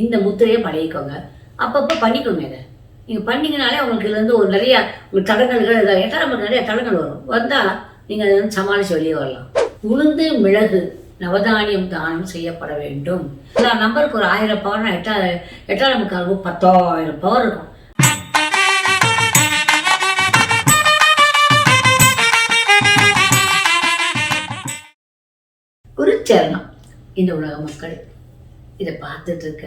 இந்த முத்திரையை பழகிக்கோங்க. அப்பப்போ பண்ணிக்கோங்க இதை. நீங்கள் பண்ணிங்கனாலே உங்களுக்கு இதுலேருந்து ஒரு நிறைய உங்களுக்கு தடங்கல்கள் இதாக எட்டாம் நம்பர் நிறைய தடங்கள் வரும். வந்தால் நீங்கள் அதை வந்து சமாளித்து வெளியே வரலாம். உளுந்து மிளகு நவதானியம் தானம் செய்யப்பட வேண்டும். எல்லா நம்பருக்கு ஒரு ஆயிரம் பவர்னா எட்டா எட்டாம் நம்பருக்கு பத்தாயிரம் பவர் இருக்கும். குருச்சரணம். இந்த உலக மக்கள் இதை பார்த்துட்டு இருக்க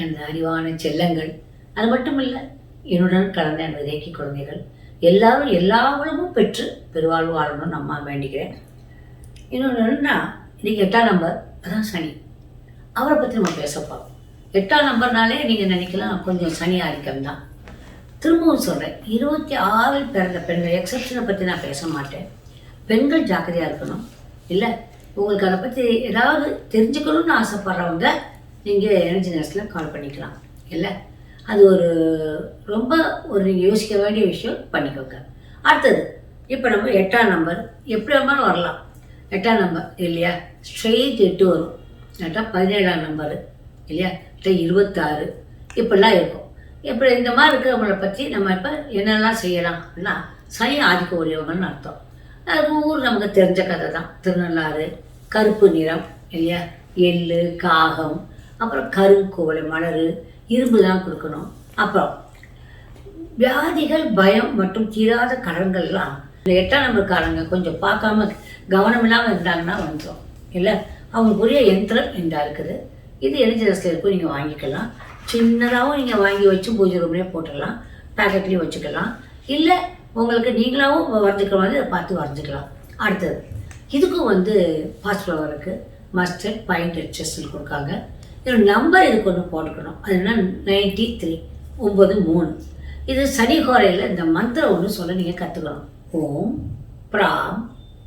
எனது அறிவான செல்லங்கள். அது மட்டும் இல்லை என்னுடன் கலந்த எனது தேக்கி குழந்தைகள். எல்லாரும் எல்லா வளமும் பெற்று பெருவாழ்வு வாழணும்னு நம்ம வேண்டிக்கிறேன். இன்னொன்று என்னன்னா இன்னைக்கு எட்டாம் நம்பர் அதான் சனி. அவரை பற்றி நம்ம பேசப்போம் எட்டாம் நம்பர்னாலே நீங்கள் நினைக்கலாம் கொஞ்சம் சனி ஆதிக்கம் தான். திரும்பவும் சொல்கிறேன் இருபத்தி ஆறில் பிறந்த பெண்கள் எக்ஸப்ஷனை பற்றி நான் பேச மாட்டேன். பெண்கள் ஜாக்கிரதையாக இருக்கணும். இல்லை உங்களுக்கு அதை பற்றி ஏதாவது தெரிஞ்சுக்கணும்னு ஆசைப்படுறவங்க நீங்கள் எனர்ஜி நேரத்தில் கால் பண்ணிக்கலாம். இல்லை? அது ஒரு ரொம்ப ஒரு நீங்கள் யோசிக்க வேண்டிய விஷயம் பண்ணிக்கோங்க. அடுத்தது இப்போ நம்ம எட்டாம் நம்பர் எப்படி வேணாலும் வரலாம். எட்டாம் நம்பர் இல்லையா? ஸ்ட்ரெயிட் எட்டு வரும். இல்லாட்டா பதினேழாம் நம்பரு இல்லையா? இல்லை இருபத்தாறு. இப்படிலாம் இருக்கும். இப்போ இந்த மாதிரி இருக்கிறவங்கள பற்றி நம்ம இப்போ என்னெல்லாம் செய்யலாம் அப்படின்னா சனி ஆதிக்க உரியவங்கன்னு அர்த்தம். அது ஊர் நமக்கு தெரிஞ்ச கதை தான் திருநள்ளாறு கருப்பு நிறம் இல்லையா? எள்ளு காகம் அப்புறம் கரு கோவலை மலர் இரும்பு தான் கொடுக்கணும். அப்புறம் வியாதிகள் பயம் மற்றும் தீராத கடன்கள்லாம் இந்த எட்டாம் நம்பர்காரங்க கொஞ்சம் பார்க்காம கவனம் இல்லாமல் இருந்தாங்கன்னா வந்துடும் இல்லை? அவங்களுக்குரிய யந்திரம் இந்த இருக்குது. இது எனர்ஜி இருக்கும் நீங்கள் வாங்கிக்கலாம். சின்னதாகவும் நீங்கள் வாங்கி வச்சு பூஜை ரூம்லேயே போட்டுடலாம். பேக்கெட்லேயும் வச்சுக்கலாம். இல்லை உங்களுக்கு நீங்களாகவும் வரைஞ்சிக்கிற மாதிரி அதை பார்த்து வரைஞ்சிக்கலாம். அடுத்தது இதுக்கும் வந்து பாஸ்ட் ஃப்ளவர் இருக்குது மஸ்டர்ட் பாயிண்ட் ஹெச்எஸ்ன்னு கொடுக்காங்க. இதோட நம்பர் இதுக்கு ஒன்று போட்டுக்கணும். அது என்ன நைன்டி த்ரீ ஒம்பது மூணு. இது சனி ஹோரையில் இந்த மந்திரம் ஒன்று சொல்ல நீங்கள் கற்றுக்கணும் ஓம் பிராம்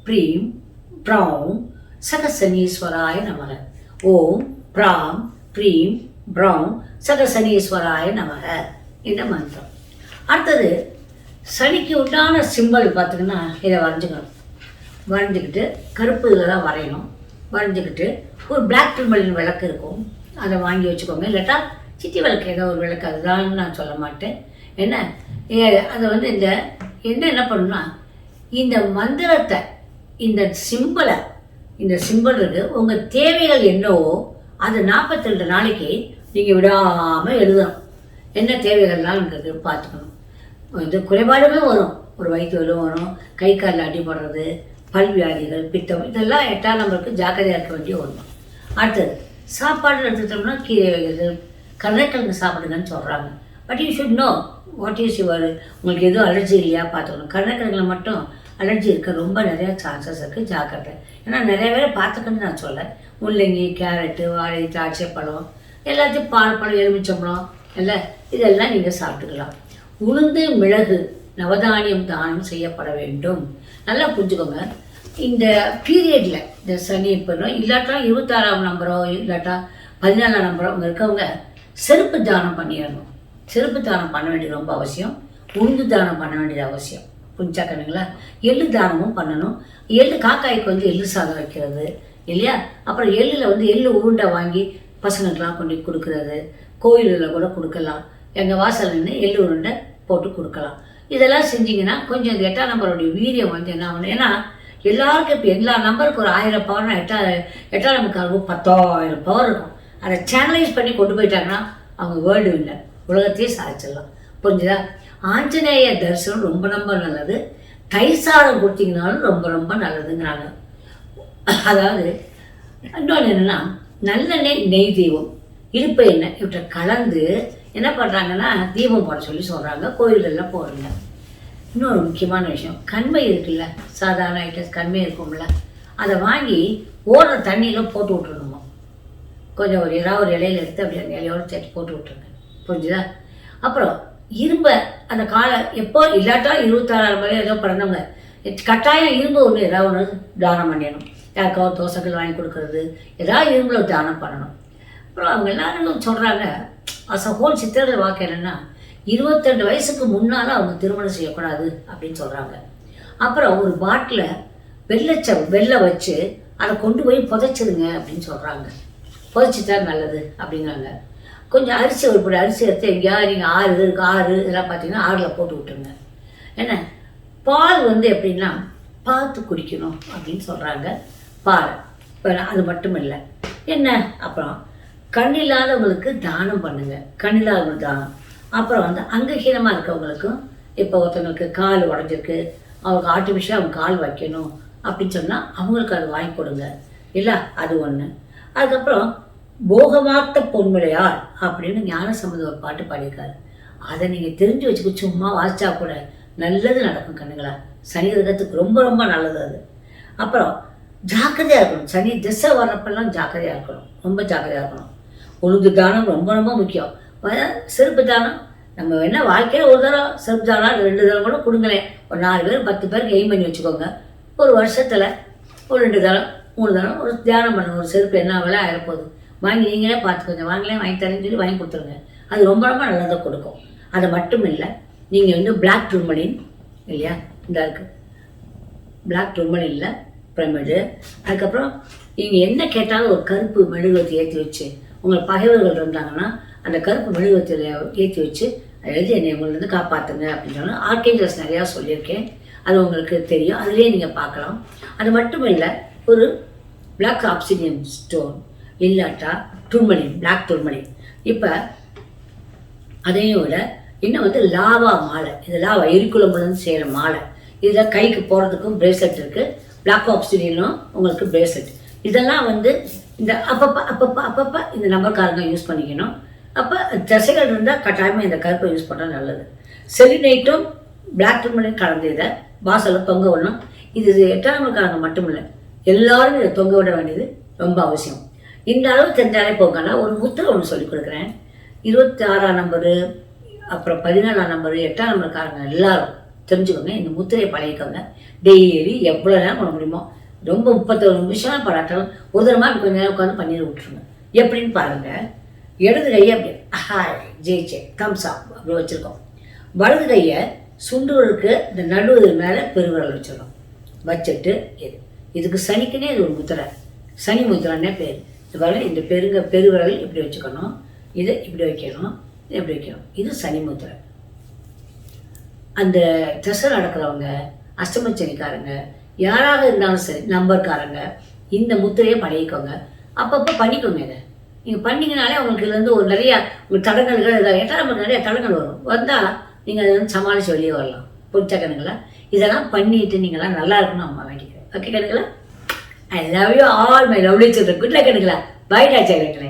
ப்ரீம் ப்ரௌம் சகசனீஸ்வராய நமக. ஓம் பிராம் ப்ரீம் ப்ரௌம் சகசனீஸ்வராய நமக. இந்த மந்திரம். அடுத்தது சனிக்கு உண்டான சிம்பல் பார்த்துக்கன்னா இதை வரைஞ்சிக்கணும். வரைஞ்சிக்கிட்டு கருப்பு இதில் தான் வரையணும். வரைஞ்சிக்கிட்டு ஒரு பிளாக் ட்ரிமலின் விளக்கு இருக்கும். அதை வாங்கி வச்சுக்கோங்க. இல்லாட்டா சிட்டி விளக்கு ஏதோ ஒரு விளக்கு அதுதான் நான் சொல்ல மாட்டேன். என்ன? ஏ, அதை வந்து இந்த என்ன என்ன பண்ணணும்னா இந்த மந்திரத்தை இந்த சிம்பலை இந்த சிம்பிள் இருக்கு. உங்கள் தேவைகள் என்னவோ அது நாற்பத்தி ரெண்டு நாளைக்கு நீங்கள் விடாமல் எழுதணும். என்ன தேவைகள்லாம் உங்களுக்கு பார்த்துக்கணும். இது குறைபாடுமே வரும். ஒரு வயிற்று வரும். கை காலில் அடிபடுறது பல்வியாதிகள் பித்தம் இதெல்லாம் எட்டாம் நம்பருக்கு ஜாக்கிரதையாக இருக்க வேண்டிய ஒன்று அடுத்தது சாப்பாடு எடுத்துட்டோம்னா கீரை வகைகள் கருணைக்கிழங்கு சாப்பிடுங்கன்னு சொல்கிறாங்க but you should know what is your உங்களுக்கு எதுவும் அலர்ஜி இல்லையா பார்த்துக்கணும். கருணைக்கிழங்குல மட்டும் அலர்ஜி இருக்க ரொம்ப நிறையா சான்சஸ் இருக்குது ஜாக்கிரதை. ஏன்னா நிறைய பேரை பார்த்துக்கணும்னு நான் சொல்ல முள்ளங்கி கேரட்டு வாழை திராட்சை பழம் எல்லாத்தையும் பால் பழம் எலுமிச்சம்பழம் இல்லை இதெல்லாம் நீங்கள் சாப்பிட்டுக்கலாம். உளுந்து மிளகு நவதானியம் தானம் செய்யப்பட வேண்டும். நல்லா புரிஞ்சுக்கோங்க. இந்த பீரியடில் இந்த சனி இப்போ இல்லாட்டா இருபத்தாறாம் நம்பரோ இல்லாட்டா பதினாலாம் நம்பரோ அங்கே இருக்கவங்க செருப்பு தானம் பண்ணிடணும். செருப்பு தானம் பண்ண வேண்டியது ரொம்ப அவசியம். உளுந்து தானம் பண்ண வேண்டியது அவசியம். புரிஞ்சா கண்ணுங்களா எள்ளு தானமும் பண்ணணும். எள்ளு காக்காய்க்கு வந்து எள்ளு சாதம் வைக்கிறது இல்லையா? அப்புறம் எள்ளில் வந்து எள்ளு உருண்டை வாங்கி பசங்களுக்கெல்லாம் கொண்டு கொடுக்குறது கொடுக்கறது கோயிலில் கூட கொடுக்கலாம். எங்கள் வாசல் நின்று எள்ளு உருண்டை போட்டு கொடுக்கலாம். இதெல்லாம் செஞ்சீங்கன்னா கொஞ்சம் இந்த எட்டாம் நம்பருடைய வீரியம் வந்து என்ன ஆகணும்? ஏன்னா எல்லாருக்கும் இப்போ எல்லா நம்பருக்கு ஒரு ஆயிரம் பவர்னா எட்டா எட்டாயிரம் நம்பருக்கு பத்தாயிரம் பவர் இருக்கும். அதை சேனலைஸ் பண்ணி கொண்டு போயிட்டாங்கன்னா அவங்க வேர்ல்டு இல்லை உலகத்தையே சாதிச்சிடலாம். புரிஞ்சுதா? ஆஞ்சநேய தரிசனம் ரொம்ப ரொம்ப நல்லது. தயிர் கொடுத்தீங்கனாலும் ரொம்ப ரொம்ப நல்லதுங்கிறாங்க. அதாவது இன்னொன்று என்னென்னா நல்லெண்ணெய் நெய் தீபம். இழுப்பு எண்ணெய். இவற்றை கலந்து என்ன பண்ணுறாங்கன்னா தீபம் போட சொல்லி சொல்கிறாங்க கோயில்கள்லாம் போடுங்க. இன்னொரு முக்கியமான விஷயம். கண்மை இருக்குல்ல? சாதாரண ஐட்டம்ஸ் கண்மை இருக்கும்ல? அதை வாங்கி ஓடுற தண்ணியில் போட்டு விட்டுருணுமா கொஞ்சம் ஒரு ஏதாவது ஒரு இலையில எடுத்து அப்படியே அந்த இலையோடு சேர்த்து போட்டு விட்ருங்க புரிஞ்சுதா? அப்புறம் இரும்பை அந்த காலை எப்போ இல்லாட்டா இருபத்தாறாயிரம் மணி ஏதோ பிறந்தவங்க. கட்டாயம் இரும்பு ஒன்று ஏதாவது ஒன்று தானம் பண்ணிடணும். யாருக்காவது தோசைகள் வாங்கி கொடுக்கறது. ஏதாவது இரும்புல தானம் பண்ணணும். அப்புறம் அவங்க எல்லாரும் சொல்கிறாங்க அஸ் அ ஹோல் சித்திரத்தில் வாக்கு என்னென்னா இருபத்தெண்டு வயசுக்கு முன்னால் அவங்க திருமணம் செய்யக்கூடாது அப்படின்னு சொல்கிறாங்க அப்புறம் ஒரு பாட்டில் வெள்ளச்ச வெள்ளை வச்சு அதை கொண்டு போய் புதைச்சிருங்க அப்படின்னு சொல்கிறாங்க புதைச்சிட்டா நல்லது அப்படிங்கிறாங்க. கொஞ்சம் அரிசி ஒரு இப்படி அரிசி எடுத்து எங்கேயா நீங்கள் ஆறு இருக்கு ஆறு இதெல்லாம் பார்த்தீங்கன்னா ஆறில் போட்டு விட்டுருங்க. என்ன? பால் வந்து எப்படின்னா பார்த்து குடிக்கணும் அப்படின்னு சொல்கிறாங்க பால். இப்போ அது மட்டும் இல்லை. என்ன? அப்புறம் கண்ணில்லாதவங்களுக்கு தானம் பண்ணுங்க. கண்ணில்லாதவங்களுக்கு தானம். அப்புறம் வந்து அங்கஹீனமாக இருக்கவங்களுக்கும் இப்போ ஒருத்தவங்களுக்கு கால் உடஞ்சிருக்கு அவங்களுக்கு ஆர்டிஃபிஷியலாக அவங்க கால் வைக்கணும் அப்படின்னு சொன்னால் அவங்களுக்கு அது வாங்கி கொடுங்க. இல்லை அது ஒன்று அதுக்கப்புறம் போகமாத்த பொன்முளையார் அப்படின்னு ஞானசம்பந்தம் ஒரு பாட்டு பாடியிருக்காரு. அதை நீங்கள் தெரிஞ்சு வச்சுக்க சும்மா வாசிச்சா கூட நல்லது நடக்கும் கண்ணுங்களா? சனி கிரகத்துக்கு ரொம்ப ரொம்ப நல்லது அது. அப்புறம் ஜாக்கிரதையாக இருக்கணும். சனி திசை வர்றப்பெல்லாம் ஜாக்கிரதையாக இருக்கணும். ரொம்ப ஜாக்கிரதையாக இருக்கணும். உழுது தானம் ரொம்ப ரொம்ப முக்கியம். செருப்பு தானம் நம்ம என்ன வாழ்க்கையில் ஒரு தடவை செருப்பு தானம் ரெண்டு தடவை கூட கொடுங்களேன். ஒரு நாலு பேர் பத்து பேருக்கு எய்ம் பண்ணி வச்சுக்கோங்க. ஒரு வருஷத்தில் ஒரு ரெண்டு தரம் மூணு தரம் ஒரு தியானம் பண்ணுங்க ஒரு செருப்பு என்ன விலை ஆயிரப்போகுது. வாங்கி நீங்களே பார்த்துக்கோங்க. வாங்கலே வாங்கி தரேன்னு சொல்லி வாங்கி கொடுத்துருங்க. அது ரொம்ப ரொம்ப நல்லதாக கொடுக்கும். அது மட்டும் இல்லை நீங்கள் வந்து பிளாக் ட்ரூமலின் இல்லையா? இந்த இருக்குது பிளாக் இல்லை பிரமிடு அதுக்கப்புறம் நீங்கள் என்ன கேட்டாலும் ஒரு கருப்பு மெழுகுவத்தை ஏற்றி வச்சு உங்கள் பகைவர்கள் இருந்தாங்கன்னா அந்த கருப்பு மெழுகுவத்தில் ஏற்றி வச்சு அதை எழுதி என்னை உங்களிருந்து காப்பாற்றுங்க அப்படின்னு சொன்னால் ஆர்கேஞ்சல்ஸ் நிறையா சொல்லியிருக்கேன். அது உங்களுக்கு தெரியும். அதுலேயே நீங்கள் பார்க்கலாம். அது மட்டும் இல்லை ஒரு பிளாக் ஆப்சிடியம் ஸ்டோன் இல்லாட்டா டூர்மலின் பிளாக் டூர்மலின் இப்போ அதையும் விட இன்னும் வந்து லாவா மாலை இது லாவா எரிக்குழம்புலேருந்து செய்கிற மாலை. இதில் கைக்கு போகிறதுக்கும் பிரேஸ்லெட் இருக்குது பிளாக் ஆப்சிடியனும் உங்களுக்கு பிரேஸ்லெட் இதெல்லாம் வந்து இந்த அப்பப்போ அப்பப்போ அப்பப்போ இந்த நம்பர்காரங்க யூஸ் பண்ணிக்கணும். அப்போ தசைகள் இருந்தால் கட்டாயமாக இந்த கருப்பை யூஸ் பண்ணால் நல்லது. செலினைட்டும் பிளாக் டூர்மலையும் கலந்து இதை வாசலில் தொங்க விடணும். இது எட்டாம் மட்டும் இல்லை எல்லாரும் இதை தொங்க விட வேண்டியது ரொம்ப அவசியம். இந்த அளவு தெரிஞ்சாலே போங்கன்னா ஒரு முத்திரை ஒன்று சொல்லிக் கொடுக்குறேன். இருபத்தி ஆறாம் நம்பரு அப்புறம் பதினேழாம் நம்பரு எட்டாம் நம்பருக்காரங்க எல்லாரும் தெரிஞ்சுக்கோங்க. இந்த முத்திரையை பழகிக்கோங்க. டெய்லி எவ்வளோ நேரம் பண்ண முடியுமோ ரொம்ப முப்பத்தொரு நிமிஷம் படாட்டாலும் ஒரு தரமாக கொஞ்ச நேரம் உட்காந்து பண்ணிட்டு விட்டுருங்க எப்படின்னு பாருங்கள் இடது கையை அப்படி ஹாய் ஜெயிச்சே தம்ஸ் அப் அப்படி வச்சுருக்கோம். வலது கையை சுண்டுவருக்கு இந்த நடுவது மேலே பெருவிரல் வச்சிடணும் வச்சுட்டு இது. இதுக்கு சனிக்குனே இது ஒரு முத்திரை. சனி முத்திரன்னே பேர். இதுவரை இந்த பெருங்க பெருவிரல் இப்படி வச்சுக்கணும். இதை இப்படி வைக்கணும் இதை இப்படி வைக்கணும். இது சனி முத்திரை. அந்த திசை நடக்கிறவங்க அஷ்டமச்சனிக்காரங்க யாராக இருந்தாலும் சரி நம்பர்காரங்க இந்த முத்திரையை பழகிக்கோங்க. அப்பப்போ பண்ணிக்கோங்க இதை. நீங்கள் பண்ணிங்கனாலே உங்களுக்கு இதுலேருந்து ஒரு நிறைய உங்களுக்கு தடங்கல்கள் இதாக எட்டாம் நம்பர் நிறைய தடங்கள் வரும். வந்தால் நீங்கள் அதை வந்து சமாளித்து வெளியே வரலாம். பிடிச்ச கணக்குல இதெல்லாம் பண்ணிட்டு நீங்களாம் நல்லா இருக்கணும் அம்மா வேண்டிக்கிறேன். ஓகே கணக்கில் I love you all my lovely children குட்ல கணக்கில் பை டாச்சா கணக்குல